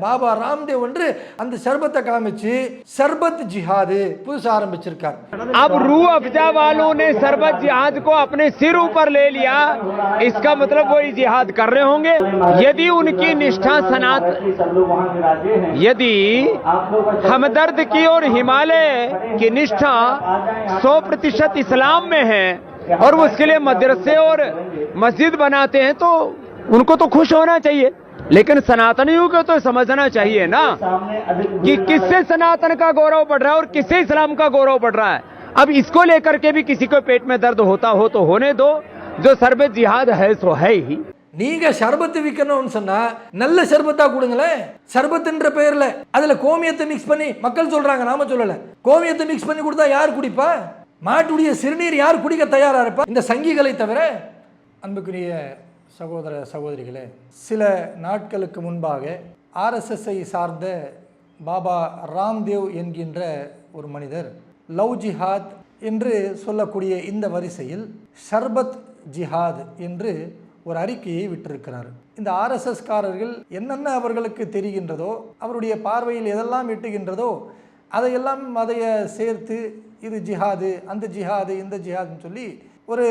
பாபா ராம்தேவ் என்று அந்த சர்பத்தை காமிச்சு சர்பத் ஜிஹாது புதுசா ஆரம்பிச்சிருக்கார் अब रूह अफजा वालों ने सरबत जिहाद को अपने सिर ऊपर ले लिया इसका मतलब वही जिहाद कर रहे होंगे यदि उनकी निष्ठा सनातन यदि हमदर्द की और हिमालय की निष्ठा सौ प्रतिशत इस्लाम में है और वो उसके लिए मदरसे और मस्जिद बनाते हैं तो उनको तो खुश होना चाहिए लेकिन सनातनियों को तो समझना चाहिए ना कि किससे सनातन का गौरव बढ़ रहा है और किससे इस्लाम का गौरव बढ़ रहा है अब इसको लेकर के भी किसी को पेट में दर्द होता हो तो होने दो जो सरबत जिहाद है सो है ही நீங்க சர்பத்து விற்கணும்னு சொன்னா நல்ல சர்பத்தா கொடுங்களேன் சர்பத்துன்ற பெயர்ல அதுல கோமியத்தை மிக்ஸ் பண்ணி மக்கள் சொல்றாங்க நாம சொல்லல கோமியத்தை மிக்ஸ் பண்ணி கொடுத்தா யார் குடிப்பா மாட்டுடைய சிறுநீர் யார் குடிக்க தயாரா இருப்பா இந்த சங்கிகளை தவிர அன்புக்குரிய சகோதர சகோதரிகளே சில நாட்களுக்கு முன்பாக ஆர்எஸ்எஸ்ஐ சார்ந்த பாபா ராம்தேவ் என்கின்ற ஒரு மனிதர் லவ் ஜிஹாத் என்று சொல்லக்கூடிய இந்த வரிசையில் ஷர்பத் ஜிஹாத் என்று ஒரு அறிக்கையை விட்டிருக்கிறார். இந்த ஆர்எஸ்எஸ்காரர்கள் என்னென்ன அவர்களுக்கு தெரிகின்றதோ அவருடைய பார்வையில் எதெல்லாம் எட்டுகின்றதோ அதையெல்லாம் அதைய சேர்த்து இது ஜிஹாது அந்த ஜிஹாது இந்த ஜிஹாதுன்னு சொல்லி ஒரு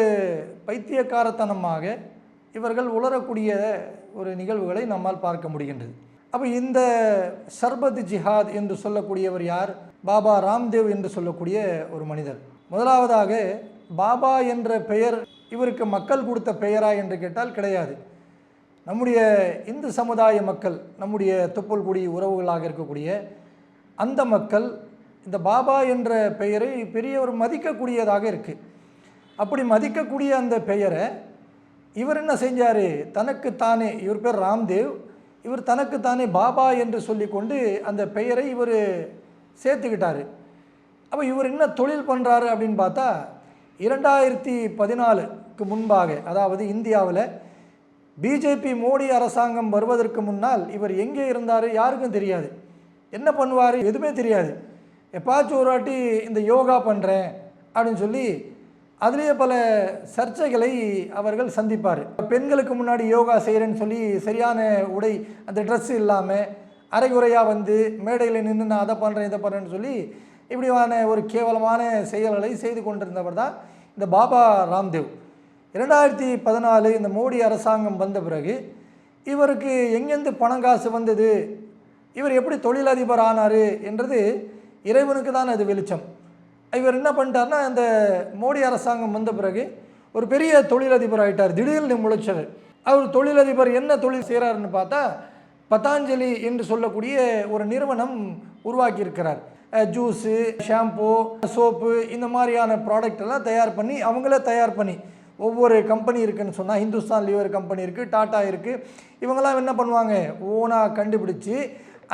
பைத்தியக்காரத்தனமாக இவர்கள் உளரக்கூடிய ஒரு நிகழ்வுகளை நம்மால் பார்க்க முடிகின்றது. அப்போ இந்த சர்பத் ஜிஹாத் என்று சொல்லக்கூடியவர் யார்? பாபா ராம்தேவ் என்று சொல்லக்கூடிய ஒரு மனிதர். முதலாவதாக பாபா என்ற பெயர் இவருக்கு மக்கள் கொடுத்த பெயரா என்று கேட்டால் கிடையாது. நம்முடைய இந்து சமுதாய மக்கள் நம்முடைய தொப்புள்குடி உறவுகளாக இருக்கக்கூடிய அந்த மக்கள் இந்த பாபா என்ற பெயரை பெரிய ஒரு மதிக்கக்கூடியதாக இருக்குது அப்படி மதிக்கக்கூடிய அந்த பெயரை இவர் என்ன செஞ்சார்? தனக்குத்தானே இவர் பேர் ராம்தேவ். இவர் தனக்குத்தானே பாபா என்று சொல்லிக்கொண்டு அந்த பெயரை இவர் சேர்த்துக்கிட்டாரு. அப்போ இவர் என்ன தொழில் பண்ணுறாரு அப்படின்னு பார்த்தா இரண்டாயிரத்தி பதினாலுக்கு முன்பாக அதாவது இந்தியாவில் பிஜேபி மோடி அரசாங்கம் வருவதற்கு முன்னால் இவர் எங்கே இருந்தார் யாருக்கும் தெரியாது. என்ன பண்ணுவார்? எதுவுமே தெரியாது. எப்பாச்சும் ஒரு வாட்டி இந்த யோகா பண்ணுறேன் அப்படின்னு சொல்லி அதுலேயே பல சர்ச்சைகளை அவர்கள் சந்திப்பார். பெண்களுக்கு முன்னாடி யோகா செய்கிறேன்னு சொல்லி சரியான உடை அந்த ட்ரெஸ் இல்லாமல் அரைகுறையாக வந்து மேடையில் நின்று நான் அதை பண்ணுறேன் இதை பண்ணுறேன்னு சொல்லி இப்படியான ஒரு கேவலமான செயல்களை செய்து கொண்டிருந்தவர் தான் இந்த பாபா ராம்தேவ். இரண்டாயிரத்தி பதினாலு இந்த மோடி அரசாங்கம் வந்த பிறகு இவருக்கு எங்கேருந்து பணம் காசு வந்தது இவர் எப்படி தொழிலதிபர் ஆனார் என்றது இறைவனுக்கு தான் அது வெளிச்சம். இவர் என்ன பண்ணிட்டார்னா அந்த மோடி அரசாங்கம் வந்த பிறகு ஒரு பெரிய தொழிலதிபர் ஆகிட்டார் திடீர்னு முளைச்சவர் அவர் தொழிலதிபர் என்ன தொழில் செய்கிறாருன்னு பார்த்தா பதாஞ்சலி என்று சொல்லக்கூடிய ஒரு நிறுவனம் உருவாக்கியிருக்கிறார். ஜூஸு ஷாம்பு சோப்பு இந்த மாதிரியான ப்ராடக்ட் எல்லாம் தயார் பண்ணி அவங்களே தயார் பண்ணி ஒவ்வொரு கம்பெனி இருக்குதுன்னு சொன்னால் ஹிந்துஸ்தான் லிவர் கம்பெனி இருக்குது டாட்டா இருக்குது இவங்கெல்லாம் என்ன பண்ணுவாங்க? ஓனாக கண்டுபிடிச்சி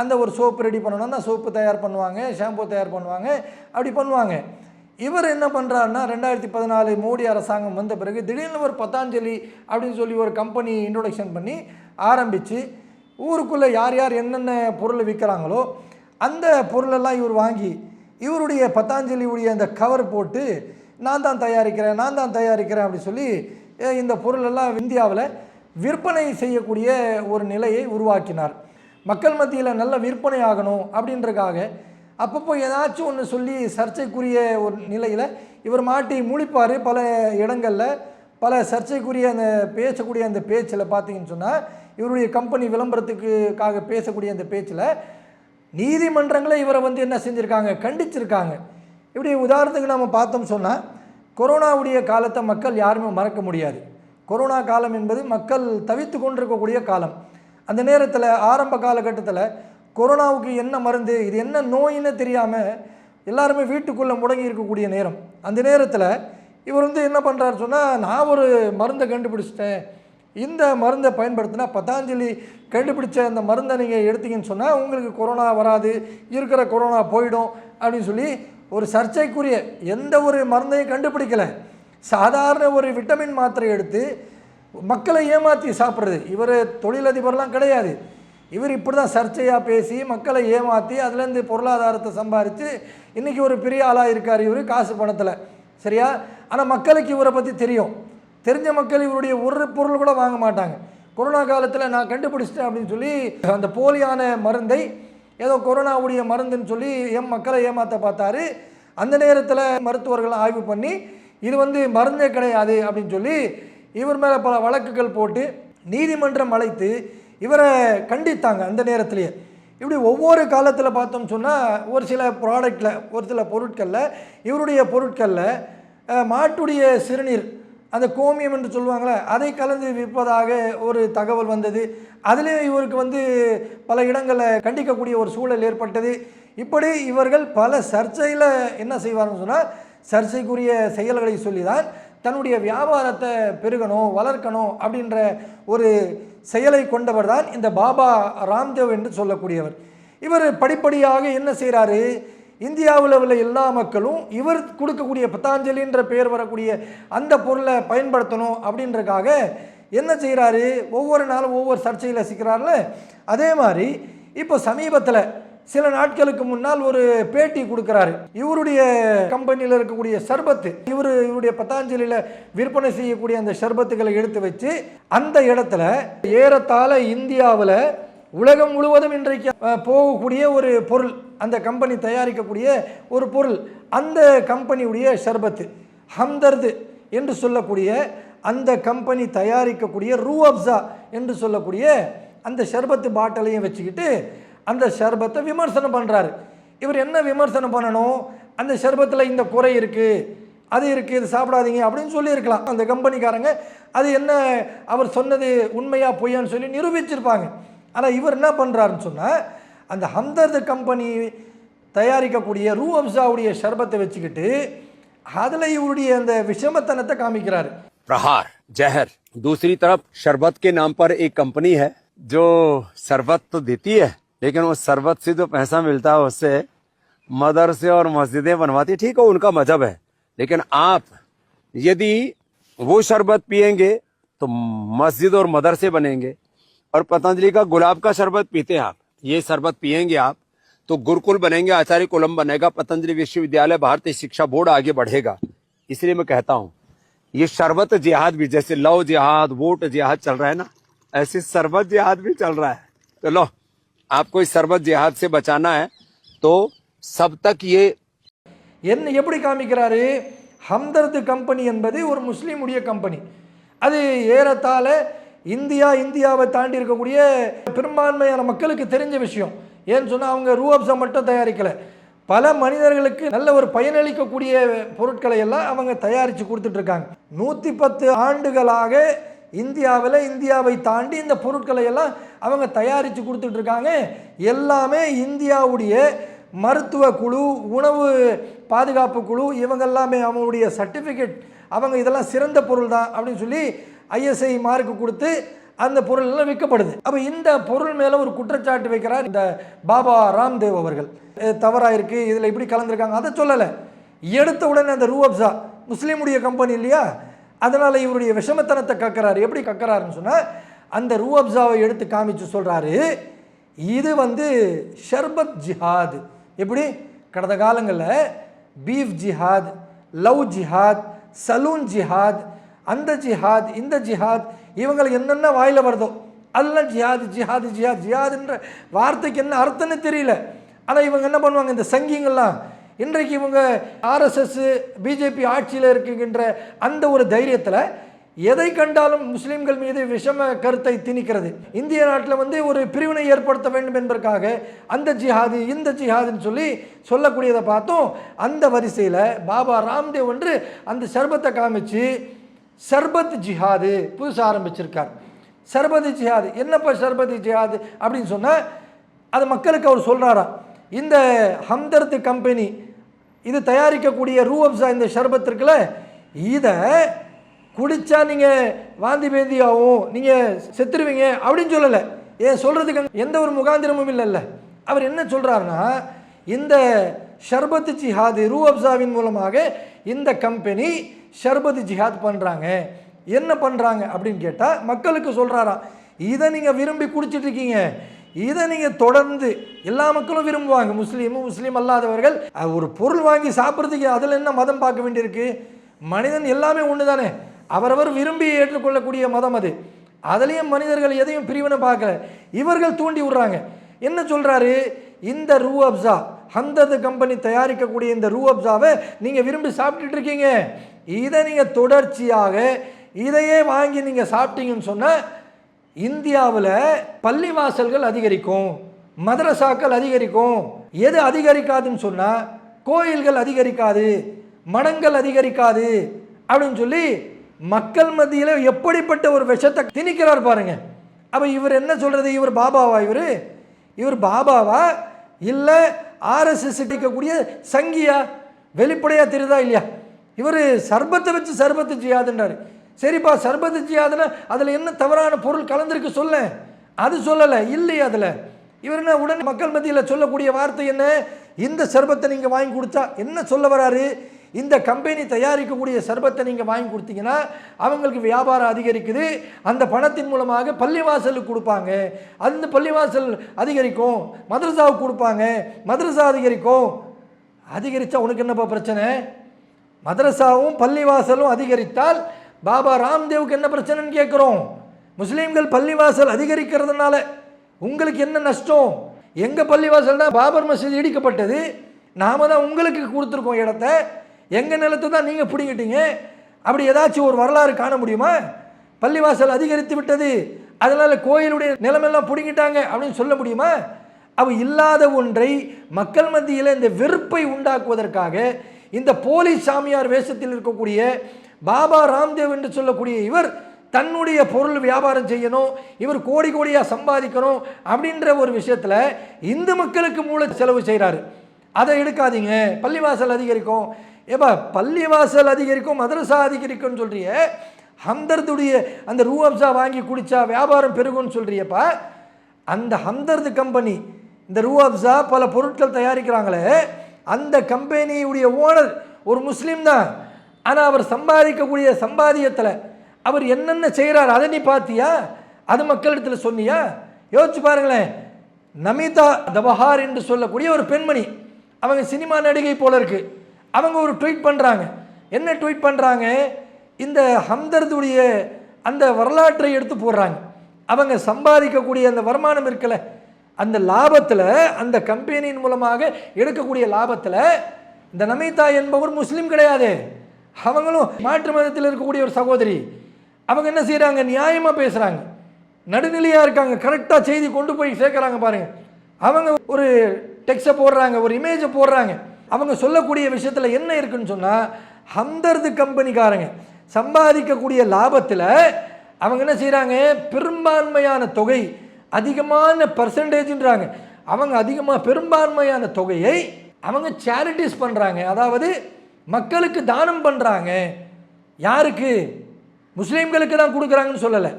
அந்த ஒரு சோப்பு ரெடி பண்ணணும்னா சோப்பு தயார் பண்ணுவாங்க ஷாம்பு தயார் பண்ணுவாங்க அப்படி பண்ணுவாங்க. இவர் என்ன பண்ணுறாருன்னா ரெண்டாயிரத்தி பதினாலு மோடி அரசாங்கம் வந்த பிறகு திடீர்னு ஒரு பத்தாஞ்சலி அப்படின்னு சொல்லி ஒரு கம்பெனி இன்ட்ரொடக்ஷன் பண்ணி ஆரம்பித்து ஊருக்குள்ளே யார் யார் என்னென்ன பொருள் விற்கிறாங்களோ அந்த பொருளெல்லாம் இவர் வாங்கி இவருடைய பத்தாஞ்சலியுடைய அந்த கவர் போட்டு நான் தான் தயாரிக்கிறேன் நான் தான் தயாரிக்கிறேன் அப்படின்னு சொல்லி இந்த பொருளெல்லாம் இந்தியாவில் விற்பனை செய்யக்கூடிய ஒரு நிலையை உருவாக்கினார். மக்கள் மத்தியில் நல்ல விற்பனை ஆகணும் அப்படின்றக்காக அப்பப்போ ஏதாச்சும் ஒன்று சொல்லி சர்ச்சைக்குரிய ஒரு நிலையில் இவர் மாட்டி முழிப்பார் பல இடங்களில் பல சர்ச்சைக்குரிய அந்த பேசக்கூடிய அந்த பேச்சில் பார்த்தீங்கன்னு சொன்னால் இவருடைய கம்பெனி விளம்பரத்துக்குக்காக பேசக்கூடிய அந்த பேச்சில் நீதிமன்றங்களே இவரை வந்து என்ன செஞ்சுருக்காங்க? கண்டிச்சிருக்காங்க. இப்படி உதாரணத்துக்கு நம்ம பார்த்தோம் சொன்னால் கொரோனாவுடைய காலத்தை மக்கள் யாருமே மறக்க முடியாது. கொரோனா காலம் என்பது மக்கள் தவித்து கொண்டிருக்கக்கூடிய காலம். அந்த நேரத்தில் ஆரம்ப காலகட்டத்தில் கொரோனாவுக்கு என்ன மருந்து இது என்ன நோயின்னு தெரியாமல் எல்லாருமே வீட்டுக்குள்ளே முடங்கி இருக்கக்கூடிய நேரம். அந்த நேரத்தில் இவர் வந்து என்ன பண்ணுறாரு சொன்னால் நான் ஒரு மருந்தை கண்டுபிடிச்சிட்டேன். இந்த மருந்தை பயன்படுத்தினா பதாஞ்சலி கண்டுபிடிச்ச அந்த மருந்தை நீங்கள் எடுத்தீங்கன்னு சொன்னால் உங்களுக்கு கொரோனா வராது இருக்கிற கொரோனா போயிடும் அப்படின்னு சொல்லி ஒரு சர்ச்சைக்குரிய எந்த ஒரு மருந்தையும் கண்டுபிடிக்கலை. சாதாரண ஒரு விட்டமின் மாத்திரை எடுத்து மக்களை ஏமாற்றி சாப்பிட்றது. இவர் தொழிலதிபர்லாம் கிடையாது. இவர் இப்படி தான் சர்ச்சையாக பேசி மக்களை ஏமாற்றி அதுலேருந்து பொருளாதாரத்தை சம்பாரித்து இன்றைக்கி ஒரு பெரிய ஆளாக இருக்கார் இவர் காசு பணத்தில். சரியா? ஆனால் மக்களுக்கு இவரை பற்றி தெரியும். தெரிஞ்ச மக்கள் இவருடைய ஒரு பொருள் கூட வாங்க மாட்டாங்க. கொரோனா காலத்தில் நான் கண்டுபிடிச்சிட்டேன் அப்படின்னு சொல்லி அந்த போலியான மருந்தை ஏதோ கொரோனாவுடைய மருந்துன்னு சொல்லி எம் மக்களை ஏமாற்ற பார்த்தாரு. அந்த நேரத்தில் மருத்துவர்கள் ஆய்வு பண்ணி இது வந்து மருந்தே கிடையாது அப்படின்னு சொல்லி இவர் மேலே பல வழக்குகள் போட்டு நீதிமன்றம் அழைத்து இவரை கண்டித்தாங்க அந்த நேரத்திலேயே. இப்படி ஒவ்வொரு காலத்தில் பார்த்தோம் சொன்னால் ஒரு சில ப்ராடக்டில் ஒரு சில பொருட்களில் இவருடைய பொருட்களில் மாட்டுடைய சிறுநீர் அந்த கோமியம் என்று சொல்லுவாங்களே அதை கலந்து விற்பதாக ஒரு தகவல் வந்தது. அதிலே இவருக்கு வந்து பல இடங்களில் கண்டிக்கக்கூடிய ஒரு சூழல் ஏற்பட்டது. இப்படி இவர்கள் பல சர்ச்சையில் என்ன செய்வார்னு சொன்னால் சர்ச்சைக்குரிய செயல்களை சொல்லி தான் தன்னுடைய வியாபாரத்தை பெருகணும் வளர்க்கணும் அப்படின்ற ஒரு செயலை கொண்டவர் தான் இந்த பாபா ராம்தேவ் என்று சொல்லக்கூடியவர். இவர் படிப்படியாக என்ன செய்கிறாரு இந்தியாவில் உள்ள எல்லா மக்களும் இவர் கொடுக்கக்கூடிய பத்தாஞ்சலின்ற பெயர் வரக்கூடிய அந்த பொருளை பயன்படுத்தணும் அப்படின்றக்காக என்ன செய்கிறாரு ஒவ்வொரு நாளும் ஒவ்வொரு சர்ச்சையில் சிக்கிறார்ல. அதே மாதிரி இப்போ சமீபத்தில் சில நாட்களுக்கு முன்னால் ஒரு பேட்டி கொடுக்குறாரு. இவருடைய கம்பெனியில் இருக்கக்கூடிய சர்பத்து இவர் இவருடைய பத்தாஞ்சலியில் விற்பனை செய்யக்கூடிய அந்த சர்பத்துகளை எடுத்து வச்சு அந்த இடத்துல ஏறத்தாழ இந்தியாவில் உலகம் முழுவதும் இன்றைக்கு போகக்கூடிய ஒரு பொருள் அந்த கம்பெனி தயாரிக்கக்கூடிய ஒரு பொருள் அந்த கம்பெனியுடைய ஷர்பத்து ஹம்தர்து என்று சொல்லக்கூடிய அந்த கம்பெனி தயாரிக்கக்கூடிய ரூ அப்சா என்று சொல்லக்கூடிய அந்த ஷர்பத்து பாட்டிலையும் வச்சுக்கிட்டு அந்த ஷர்பத்தை விமர்சனம் பண்ணுறாரு இவர் என்ன விமர்சனம் பண்ணணும் அந்த ஷர்பத்தில் இந்த குறை இருக்குது அது இருக்குது இது சாப்பிடாதீங்க அப்படின்னு சொல்லியிருக்கலாம் அந்த கம்பெனிக்காரங்க அது என்ன அவர் சொன்னது உண்மையா பொய்யான்னு சொல்லி நிரூபிச்சிருப்பாங்க ஆனால் இவர் என்ன பண்ணுறாருன்னு சொன்னால் அந்த ஹம்தர்து கம்பெனி தயாரிக்கக்கூடிய ரூ அப்சாவுடைய ஷர்பத்தை வச்சுக்கிட்டு அதில் இவருடைய அந்த விஷமத்தனத்தை காமிக்கிறாரு प्रहार जहर दूसरी तरफ शरबत के नाम पर एक कंपनी है जो शरबत तो देती है लेकिन वो शरबत से जो पैसा मिलता है, उससे मदरसे और मस्जिदें बनवाती। ठीक है, उनका मज़हब है। लेकिन आप यदि वो शरबत पियेंगे तो मस्जिद और मदरसे बनेंगे। और पतंजलि का गुलाब का शरबत पीते हैं आप। ये शरबत पियेंगे आप तो गुरुकुल बनेंगे, आचार्य कुलम बनेगा, पतंजलि विश्वविद्यालय, भारतीय शिक्षा बोर्ड आगे बढ़ेगा। इसलिए मैं कहता हूँ, ये शरबत जिहाद भी, जैसे लव जिहाद, वोट जिहाद चल रहा है ना, ऐसे शरबत जिहाद भी चल रहा है। तो लो आपको इस शरबत जिहाद से बचाना है तो सब तक ये என்ன எப்படி காமிக்கிறாரு ஹம்தர்து கம்பெனி என்பது ஒரு முஸ்லீமுடைய கம்பெனி அது ஏறத்தாழ இந்தியா இந்தியாவை தாண்டி இருக்கக்கூடிய பெரும்பான்மையான மக்களுக்கு தெரிஞ்ச விஷயம் ஏன்னு சொன்னால் அவங்க ரூஅப்ஸை மட்டும் தயாரிக்கலை பல மனிதர்களுக்கு நல்ல ஒரு பயனளிக்கக்கூடிய பொருட்களை எல்லாம் அவங்க தயாரித்து கொடுத்துட்ருக்காங்க நூற்றி பத்து ஆண்டுகளாக இந்தியாவில் இந்தியாவை தாண்டி இந்த பொருட்களை எல்லாம் அவங்க தயாரித்து கொடுத்துட்ருக்காங்க. எல்லாமே இந்தியாவுடைய மருத்துவ குழு உணவு பாதுகாப்பு குழு இவங்க எல்லாமே அவங்களுடைய சர்டிஃபிகேட் அவங்க இதெல்லாம் சிறந்த பொருள் தான் அப்படின்னு சொல்லி ஐஎஸ்ஐ மார்க் கொடுத்து அந்த பொருள் எல்லாம் விற்கப்படுது. அப்போ இந்த பொருள் மேலே ஒரு குற்றச்சாட்டு வைக்கிறார் இந்த பாபா ராம்தேவ் அவர்கள். தவறாக இருக்குது இதில் இப்படி கலந்துருக்காங்க அதை சொல்லலை. எடுத்த உடனே அந்த ரூஅப்ஸா முஸ்லீமுடைய கம்பெனி இல்லையா? அதனால் இவருடைய விஷமத்தனத்தை கக்கிறாரு. எப்படி கக்கிறாருன்னு சொன்னால் அந்த ரூஅப்சாவை எடுத்து காமிச்சு சொல்கிறாரு இது வந்து ஷர்பத் ஜிஹாத். எப்படி? கடந்த காலங்களில் பீஃப் ஜிஹாத் லவ் ஜிஹாத் சலூன் ஜிஹாத் அந்த ஜிஹாத் இந்த ஜிஹாத் இவங்களுக்கு என்னென்ன வாயில் வருதோ அதெல்லாம் ஜிஹாத் ஜிஹாத் ஜிஹாத் ஜிஹாதுன்ற வார்த்தைக்கு என்ன அர்த்தம்னு தெரியல. ஆனால் இவங்க என்ன பண்ணுவாங்க இந்த சங்கிங்கெல்லாம் இன்றைக்கு இவங்க ஆர்எஸ்எஸ் பிஜேபி ஆட்சியில் இருக்கின்ற அந்த ஒரு தைரியத்தில் எதை கண்டாலும் முஸ்லீம்கள் மீது விஷம கருத்தை திணிக்கிறது. இந்திய நாட்டில் வந்து ஒரு பிரிவினை ஏற்படுத்த வேண்டும் என்பதற்காக அந்த ஜிஹாது இந்த ஜிஹாதுன்னு சொல்லி சொல்லக்கூடியதை பார்த்தோம். அந்த வரிசையில் பாபா ராம்தேவ் ஒன்று அந்த சர்பத்தை காமிச்சு சர்பத் ஜிஹாது புதுசாக ஆரம்பிச்சிருக்கார். சர்பதி ஜிஹாது என்னப்பா சர்பதி ஜிஹாது அப்படின்னு சொன்னால் அது மக்களுக்கு அவர் சொல்கிறாராம் இந்த ஹம்தர்த் கம்பெனி இது தயாரிக்கக்கூடிய ரூ அப்சா இந்த ஷர்பத் இருக்குல்ல இதை குடித்தா நீங்கள் வாந்தி பேந்தி ஆகும் நீங்கள் செத்துருவீங்க அப்படின்னு சொல்லலை. ஏன் சொல்கிறதுக்கு எந்த ஒரு முகாந்திரமும் இல்லைல்ல. அவர் என்ன சொல்கிறாருன்னா இந்த ஷர்பத் ஜிஹாது ரூ அப்சாவின் மூலமாக இந்த கம்பெனி ஷர்பத் ஜிஹாத் பண்ணுறாங்க என்ன பண்ணுறாங்க அப்படின்னு கேட்டால் மக்களுக்கு சொல்கிறாராம் இதை நீங்கள் விரும்பி குடிச்சிட்ருக்கீங்க இதை நீங்கள் தொடர்ந்து எல்லா மக்களும் விரும்புவாங்க. முஸ்லீமும் முஸ்லீம் அல்லாதவர்கள். ஒரு பொருள் வாங்கி சாப்பிட்றதுக்கு அதில் என்ன மதம் பார்க்க வேண்டியிருக்கு? மனிதன் எல்லாமே ஒன்று தானே அவரவர் விரும்பி ஏற்றுக்கொள்ளக்கூடிய மதம் அது. அதுலேயும் மனிதர்கள் எதையும் பிரிவினை பார்க்கல. இவர்கள் தூண்டி விடுறாங்க. என்ன சொல்கிறாரு இந்த ரூ அப்சா ஹந்தது கம்பெனி தயாரிக்கக்கூடிய இந்த ரூ அப்சாவை நீங்கள் விரும்பி சாப்பிட்டுட்டு இருக்கீங்க. இதை நீங்கள் தொடர்ச்சியாக இதையே வாங்கி நீங்கள் சாப்பிட்டீங்கன்னு சொன்னால் இந்தியாவில் பள்ளிவாசல்கள் அதிகரிக்கும் மதரசாக்கள் அதிகரிக்கும். எது அதிகரிக்காதுன்னு சொன்னால் கோயில்கள் அதிகரிக்காது மடங்கள் அதிகரிக்காது அப்படின்னு சொல்லி மக்கள் மத்தியில் எப்படிப்பட்ட ஒரு விஷத்தை திணிக்கிறார் பாருங்க. அப்போ இவர் என்ன சொல்கிறது இவர் பாபாவா இவர்? இவர் பாபாவா? இல்லை ஆர்எஸ்எஸ் இருக்கக்கூடிய சங்கியா? வெளிப்படையாக தெரியுதா இல்லையா? இவர் சர்பத்தை வச்சு சர்பத்தை செய்யாதுன்றார். சரிப்பா சர்பத்து அதில் அதில் என்ன தவறான பொருள் கலந்துருக்கு சொல்ல. அது சொல்லலை இல்லை அதில். இவர் என்ன உடனே மக்கள் மத்தியில் சொல்லக்கூடிய வார்த்தை என்ன? இந்த சர்பத்தை நீங்கள் வாங்கி கொடுத்தா என்ன சொல்ல வராரு? இந்த கம்பெனி தயாரிக்கக்கூடிய சர்பத்தை நீங்கள் வாங்கி கொடுத்தீங்கன்னா அவங்களுக்கு வியாபாரம் அதிகரிக்குது. அந்த பணத்தின் மூலமாக பள்ளிவாசலுக்கு கொடுப்பாங்க. அந்த பள்ளிவாசல் அதிகரிக்கும். மதரசாவுக்கு கொடுப்பாங்க. மதரசா அதிகரிக்கும். அதிகரித்தா உனக்கு என்னப்பா பிரச்சனை? மதரசாவும் பள்ளிவாசலும் அதிகரித்தால் பாபா ராம்தேவுக்கு என்ன பிரச்சனைன்னு கேட்குறோம். முஸ்லீம்கள் பள்ளிவாசல் அதிகரிக்கிறதுனால உங்களுக்கு என்ன நஷ்டம்? எங்கள் பள்ளிவாசல் தான் பாபர் மசீது இடிக்கப்பட்டது. நாம தான் உங்களுக்கு கொடுத்துருக்கோம் இடத்த. எங்கள் நிலத்தை தான் நீங்கள் பிடிங்கிட்டீங்க. அப்படி ஏதாச்சும் ஒரு வரலாறு காண முடியுமா? பள்ளிவாசல் அதிகரித்து விட்டது. அதனால் கோயிலுடைய நிலமெல்லாம் பிடிங்கிட்டாங்க அப்படின்னு சொல்ல முடியுமா? அவ இல்லாத ஒன்றை மக்கள் மத்தியில் இந்த வெறுப்பை உண்டாக்குவதற்காக இந்த போலி சாமியார் வேஷத்தில் இருக்கக்கூடிய பாபா ராம்தேவ் என்று சொல்லக்கூடிய இவர் தன்னுடைய பொருள் வியாபாரம் செய்யணும் இவர் கோடி கோடியாக சம்பாதிக்கணும் அப்படின்ற ஒரு விஷயத்தில் இந்து மக்களுக்கு மூல செலவு செய்கிறாரு அதை எடுக்காதீங்க. பள்ளிவாசல் அதிகரிக்கும். ஏப்பா பள்ளிவாசல் அதிகரிக்கும் மதரசா அதிகரிக்கும்னு சொல்கிறிய ஹம்தர்துடைய அந்த ரூ அப்சா வாங்கி குடித்தா வியாபாரம் பெருகும்னு சொல்கிறியப்பா அந்த ஹம்தர்து கம்பெனி இந்த ரூ அப்சா பல பொருட்கள் தயாரிக்கிறாங்களே அந்த கம்பெனியுடைய ஓனர் ஒரு முஸ்லீம் தான். ஆனால் அவர் சம்பாதிக்கக்கூடிய சம்பாதியத்தில் அவர் என்னென்ன செய்கிறார் அதை நீ பார்த்தியா அது மக்களிடத்தில் சொன்னியா? யோசிச்சு பாருங்களேன். நமிதா தபஹார் என்று சொல்லக்கூடிய ஒரு பெண்மணி. அவங்க சினிமா நடிகை போல இருக்கு. அவங்க ஒரு ட்வீட் பண்ணுறாங்க என்ன ட்வீட் பண்ணுறாங்க இந்த ஹம்தர்துடைய அந்த வரலாற்றை எடுத்து போடுறாங்க. அவங்க சம்பாதிக்கக்கூடிய அந்த வருமானம் இருக்குல்ல அந்த லாபத்தில் அந்த கம்பெனியின் மூலமாக எடுக்கக்கூடிய லாபத்தில் இந்த நமிதா என்பவர் முஸ்லீம் கிடையாது. அவங்களும் மாற்று மதத்தில் இருக்கக்கூடிய ஒரு சகோதரி. அவங்க என்ன செய்கிறாங்க நியாயமாக பேசுகிறாங்க நடுநிலையாக இருக்காங்க. கரெக்டாக செய்தி கொண்டு போய் சேர்க்குறாங்க பாருங்கள் அவங்க ஒரு டெக்ஸ்ட்டை போடுறாங்க ஒரு இமேஜை போடுறாங்க. அவங்க சொல்லக்கூடிய விஷயத்தில் என்ன இருக்குன்னு சொன்னால் ஹம்தர்து கம்பெனிக்காரங்க. சம்பாதிக்கக்கூடிய லாபத்தில் அவங்க என்ன செய்கிறாங்க பெரும்பான்மையான தொகை அதிகமான பர்சன்டேஜ்ன்றாங்க அவங்க அதிகமாக பெரும்பான்மையான தொகையை அவங்க சேரிட்டிஸ் பண்ணுறாங்க அதாவது மக்களுக்கு தானம் பண்ணுறாங்க யாருக்கு? முஸ்லீம்களுக்கு தான் கொடுக்குறாங்கன்னு சொல்லலை.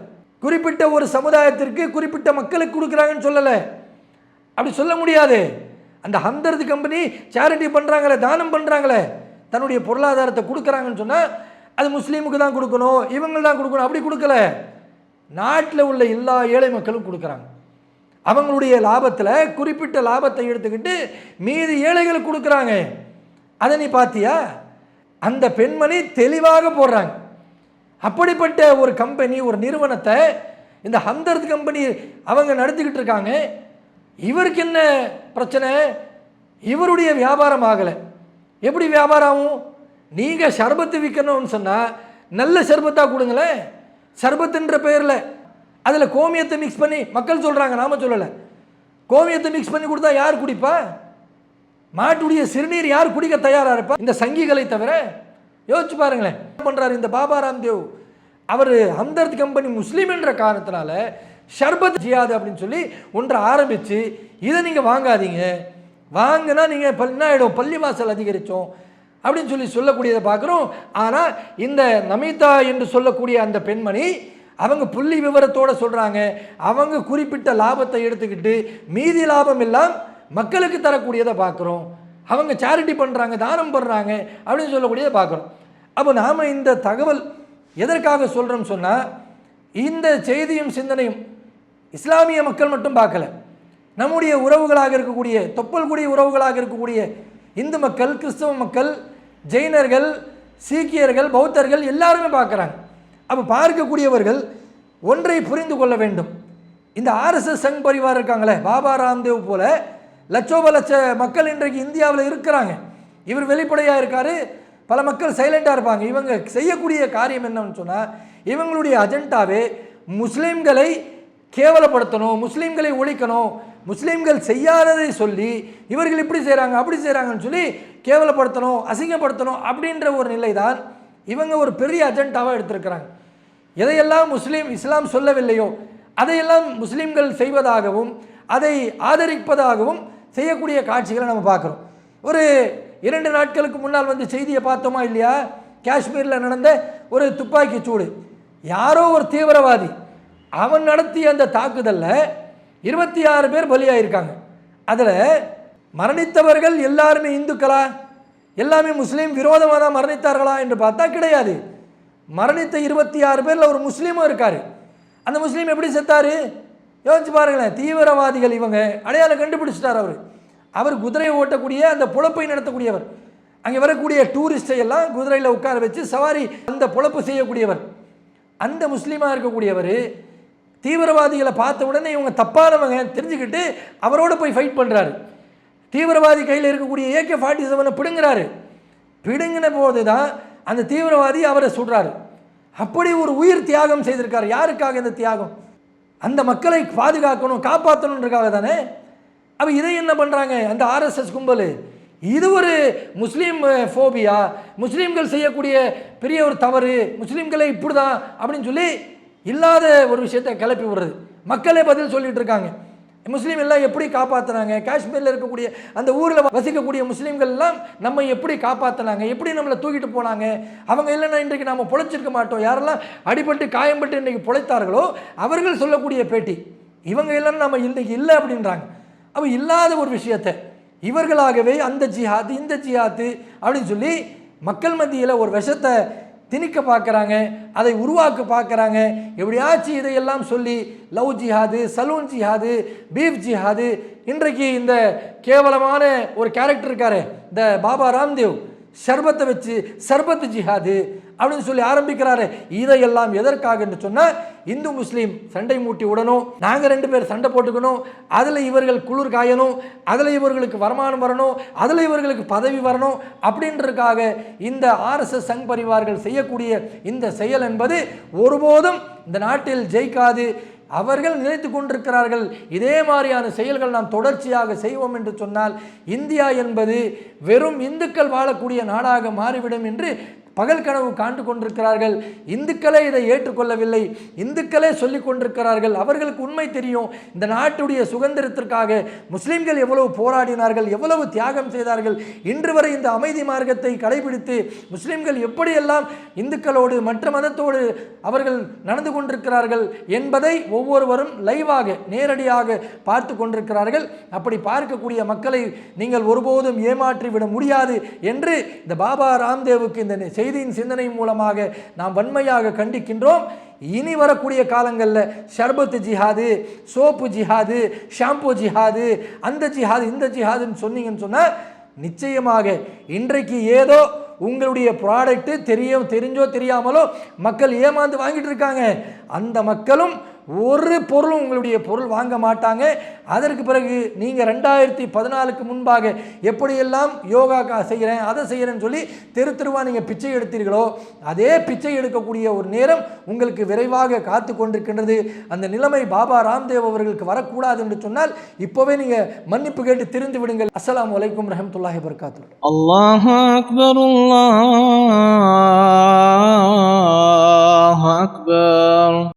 குறிப்பிட்ட ஒரு சமுதாயத்திற்கு குறிப்பிட்ட மக்களுக்கு கொடுக்குறாங்கன்னு சொல்லலை. அப்படி சொல்ல முடியாது. அந்த ஹம்தர்து கம்பெனி சேரிட்டி பண்ணுறாங்களே தானம் பண்ணுறாங்களே தன்னுடைய பொருளாதாரத்தை கொடுக்குறாங்கன்னு சொன்னால் அது முஸ்லீமுக்கு தான் கொடுக்கணும் இவங்க தான் கொடுக்கணும் அப்படி கொடுக்கல. நாட்டில் உள்ள எல்லா ஏழை மக்களும் கொடுக்குறாங்க. அவங்களுடைய லாபத்தில் குறிப்பிட்ட லாபத்தை எடுத்துக்கிட்டு மீதி ஏழைகளுக்கு கொடுக்குறாங்க. அதை நீ பார்த்தியா அந்த பெண்மணி தெளிவாக போடுறாங்க. அப்படிப்பட்ட ஒரு கம்பெனி ஒரு நிறுவனத்தை இந்த ஹம்தர்த் கம்பெனி அவங்க நடத்திக்கிட்டு இருக்காங்க. இவருக்கு என்ன பிரச்சனை? இவருடைய வியாபாரம் ஆகலை. எப்படி வியாபாரம் ஆகும்? நீங்கள் சர்பத்து விற்கணும்னு சொன்னால் நல்ல சர்பத்தாக கொடுங்களேன். சர்பத்துன்ற பெயரில் அதில் கோமியத்தை மிக்ஸ் பண்ணி மக்கள் சொல்கிறாங்க நாம சொல்லலை. கோமியத்தை மிக்ஸ் பண்ணி கொடுத்தா யார் குடிப்பா? மாட்டுடைய சிறுநீர் யார் குடிக்க தயாராக இருப்பா? இந்த சங்கிகளை தவிர யோசிச்சு பாருங்களேன். என்ன பண்ணுறாரு இந்த பாபா ராம்தேவ் அவர் ஹம்தர்த் கம்பெனி முஸ்லீம் என்ற காரணத்தினால ஷர்பத் ஜியாது அப்படின்னு சொல்லி ஒன்றை ஆரம்பித்து இதை நீங்கள் வாங்காதீங்க. வாங்கினா நீங்கள் என்ன ஆகிடும் பள்ளிவாசல் அதிகரித்தோம் அப்படின்னு சொல்லி சொல்லக்கூடியதை பார்க்குறோம். ஆனால் இந்த நமிதா என்று சொல்லக்கூடிய அந்த பெண்மணி அவங்க புள்ளி விவரத்தோடு சொல்கிறாங்க அவங்க குறிப்பிட்ட லாபத்தை எடுத்துக்கிட்டு மீதி லாபம் எல்லாம் மக்களுக்கு தரக்கூடியதை பார்க்குறோம். அவங்க சேரிட்டி பண்ணுறாங்க தானம் பண்ணுறாங்க அப்படின்னு சொல்லக்கூடியதை பார்க்குறோம். அப்போ நாம் இந்த தகவல் எதற்காக சொல்கிறோம் சொன்னால் இந்த செய்தியும் சிந்தனையும் இஸ்லாமிய மக்கள் மட்டும் பார்க்கல. நம்முடைய உறவுகளாக இருக்கக்கூடிய தொப்பல்குடி உறவுகளாக இருக்கக்கூடிய இந்து மக்கள் கிறிஸ்தவ மக்கள் ஜெயினர்கள் சீக்கியர்கள் பௌத்தர்கள் எல்லாருமே பார்க்குறாங்க. அப்போ பார்க்கக்கூடியவர்கள் ஒன்றை புரிந்து கொள்ள வேண்டும். இந்த ஆர்எஸ்எஸ் சங் பரிவார் இருக்காங்களே பாபா ராம்தேவ் போல லட்சோப லட்ச மக்கள் இன்றைக்கு இந்தியாவில் இருக்கிறாங்க. இவர் வெளிப்படையாக இருக்கார். பல மக்கள் சைலண்டாக இருப்பாங்க. இவங்க செய்யக்கூடிய காரியம் என்னன்னு சொன்னால் இவங்களுடைய அஜெண்டாவே முஸ்லீம்களை கேவலப்படுத்தணும் முஸ்லீம்களை ஒழிக்கணும் முஸ்லீம்கள் செய்யாததை சொல்லி இவர்கள் இப்படி செய்கிறாங்க அப்படி செய்கிறாங்கன்னு சொல்லி கேவலப்படுத்தணும் அசிங்கப்படுத்தணும் அப்படின்ற ஒரு நிலை தான் இவங்க ஒரு பெரிய அஜெண்டாவாக எடுத்திருக்கிறாங்க. எதையெல்லாம் முஸ்லீம் இஸ்லாம் சொல்லவில்லையோ அதையெல்லாம் முஸ்லீம்கள் செய்வதாகவும் அதை ஆதரிப்பதாகவும் செய்யக்கூடிய காட்சிகளை நம்ம பார்க்குறோம். ஒரு இரண்டு நாட்களுக்கு முன்னால் வந்து செய்தியை பார்த்தோமா இல்லையா? காஷ்மீரில் நடந்த ஒரு துப்பாக்கி சூடு. யாரோ ஒரு தீவிரவாதி அவன் நடத்திய அந்த தாக்குதலில் இருபத்தி ஆறு பேர் பலியாயிருக்காங்க. அதில் மரணித்தவர்கள் எல்லாருமே இந்துக்களா? எல்லாமே முஸ்லீம் விரோதமாக தான் மரணித்தார்களா என்று பார்த்தா கிடையாது. மரணித்த இருபத்தி ஆறு பேரில் ஒரு முஸ்லீமும் இருக்கார். அந்த முஸ்லீம் எப்படி செத்தாரு? யோசிச்சு பாருங்களேன் தீவிரவாதிகள் இவங்க. அடையாளம் கண்டுபிடிச்சிட்டார் அவர். அவர் குதிரையை ஓட்டக்கூடிய அந்த பொழப்பை நடத்தக்கூடியவர். அங்கே வரக்கூடிய டூரிஸ்டை எல்லாம் குதிரையில் உட்கார வச்சு சவாரி அந்த பொழப்பு செய்யக்கூடியவர். அந்த முஸ்லீமாக இருக்கக்கூடியவர் தீவிரவாதிகளை பார்த்த உடனே இவங்க தப்பானவங்க தெரிஞ்சுக்கிட்டு அவரோட போய் ஃபைட் பண்ணுறாரு தீவிரவாதி கையில் இருக்கக்கூடிய ஏகே ஃபார்ட்டி செவனை பிடுங்குறாரு. பிடுங்கின போது தான் அந்த தீவிரவாதி அவரை சுடுறாரு. அப்படி ஒரு உயிர் தியாகம் செய்திருக்கார். யாருக்காக இந்த தியாகம்? அந்த மக்களை பாதுகாக்கணும் காப்பாற்றணுன்றக்காக தானே? அப்போ இதை என்ன பண்ணுறாங்க அந்த ஆர்எஸ்எஸ் கும்பல். இது ஒரு முஸ்லீம் ஃபோபியா முஸ்லீம்கள் செய்யக்கூடிய பெரிய ஒரு தவறு. முஸ்லீம்களை இப்படி தான் அப்படின்னு சொல்லி இல்லாத ஒரு விஷயத்தை கிளப்பி விடுறது. மக்களே பதில் சொல்லிகிட்டு இருக்காங்க. முஸ்லீம் எல்லாம் எப்படி காப்பாற்றினாங்க காஷ்மீரில் இருக்கக்கூடிய அந்த ஊரில் வசிக்கக்கூடிய முஸ்லீம்கள் எல்லாம் நம்ம எப்படி காப்பாற்றினாங்க எப்படி நம்மளை தூக்கிட்டு போனாங்க? அவங்க இல்லைன்னா இன்றைக்கு நாம் பொழைச்சிருக்க மாட்டோம். யாரெல்லாம் அடிபட்டு காயம்பட்டு இன்றைக்கி பொழைத்தார்களோ அவர்கள் சொல்லக்கூடிய பேட்டி இவங்க இல்லைன்னு நம்ம இன்றைக்கு இல்லை அப்படின்றாங்க. அப்போ இல்லாத ஒரு விஷயத்தை இவர்களாகவே அந்த ஜிஹாத் இந்த ஜிஹாத்து அப்படின்னு சொல்லி மக்கள் மத்தியில் ஒரு விஷத்தை திணிக்க பார்க்குறாங்க அதை உருவாக்க பார்க்குறாங்க. எப்படியாச்சும் இதையெல்லாம் சொல்லி லவ் ஜிஹாது சலூன் ஜிஹாது பீஃப் ஜிஹாது இன்றைக்கு இந்த கேவலமான ஒரு கேரக்டர் இருக்காரு இந்த பாபா ராம்தேவ் ஷர்பத்தை வச்சு சர்பத் ஜிஹாது அப்படின்னு சொல்லி ஆரம்பிக்கிறாரு. இதையெல்லாம் எதற்காக என்று சொன்னால் இந்து முஸ்லீம் சண்டை மூட்டி விடணும் நாங்கள் ரெண்டு பேர் சண்டை போட்டுக்கணும் அதில் இவர்கள் குளிர் காயணும் அதில் இவர்களுக்கு வருமானம் வரணும் அதில் இவர்களுக்கு பதவி வரணும் அப்படின்றதுக்காக இந்த ஆர்எஸ்எஸ் சங் பரிவார்கள் செய்யக்கூடிய இந்த செயல் என்பது ஒருபோதும் இந்த நாட்டில் ஜெயிக்காது. அவர்கள் நினைத்து கொண்டிருக்கிறார்கள் இதே மாதிரியான செயல்கள் நாம் தொடர்ச்சியாக செய்வோம் என்று சொன்னால் இந்தியா என்பது வெறும் இந்துக்கள் வாழக்கூடிய நாடாக மாறிவிடும் என்று பகல் கனவு காண்டு கொண்டிருக்கிறார்கள். இந்துக்களே இதை ஏற்றுக்கொள்ளவில்லை. இந்துக்களே சொல்லிக் கொண்டிருக்கிறார்கள். அவர்களுக்கு உண்மை தெரியும். இந்த நாட்டுடைய சுதந்திரத்திற்காக முஸ்லீம்கள் எவ்வளவு போராடினார்கள் எவ்வளவு தியாகம் செய்தார்கள். இன்று வரை இந்த அமைதி மார்க்கத்தை கடைபிடித்து முஸ்லீம்கள் எப்படியெல்லாம் இந்துக்களோடு மற்ற மதத்தோடு அவர்கள் நடந்து கொண்டிருக்கிறார்கள் என்பதை ஒவ்வொருவரும் லைவாக நேரடியாக பார்த்து கொண்டிருக்கிறார்கள். அப்படி பார்க்கக்கூடிய மக்களை நீங்கள் ஒருபோதும் ஏமாற்றி விட முடியாது என்று இந்த பாபா ராம்தேவுக்கு இந்த செய்தியின் சிந்தனை மூலமாக நாம் வன்மையாக கண்டிக்கின்றோம். இனி வரக்கூடிய காலங்களில் ஷர்பத்து ஜிஹாது சோப்பு ஜிஹாது ஷாம்பு ஜிஹாது அந்த ஜிஹாது இந்த ஜிஹாதுன்னு சொன்னீங்கன்னு சொன்னால் நிச்சயமாக இன்றைக்கு ஏதோ உங்களுடைய ப்ராடக்ட்டு தெரியும் தெரிஞ்சோ தெரியாமலோ மக்கள் ஏமாந்து வாங்கிட்டு இருக்காங்க. அந்த மக்களும் ஒரு பொருளும் உங்களுடைய பொருள் வாங்க மாட்டாங்க. அதற்கு பிறகு நீங்கள் ரெண்டாயிரத்தி பதினாலுக்கு முன்பாக எப்படியெல்லாம் யோகா செய்கிறேன் அதை செய்கிறேன்னு சொல்லி தெரு தெருவாக நீங்கள் பிச்சை எடுத்தீர்களோ அதே பிச்சை எடுக்கக்கூடிய ஒரு நேரம் உங்களுக்கு விரைவாக காத்து கொண்டிருக்கின்றது. அந்த நிலைமை பாபா ராம்தேவ் அவர்களுக்கு வரக்கூடாது என்று சொன்னால் இப்போவே நீங்கள் மன்னிப்பு கேட்டு திரிந்து விடுங்கள். அஸ்லாம் வலைக்கம் ரஹமத்துல்லாஹி வர்காத்து அல்லாஹ் அக்பர் அல்லாஹ் அக்பர்.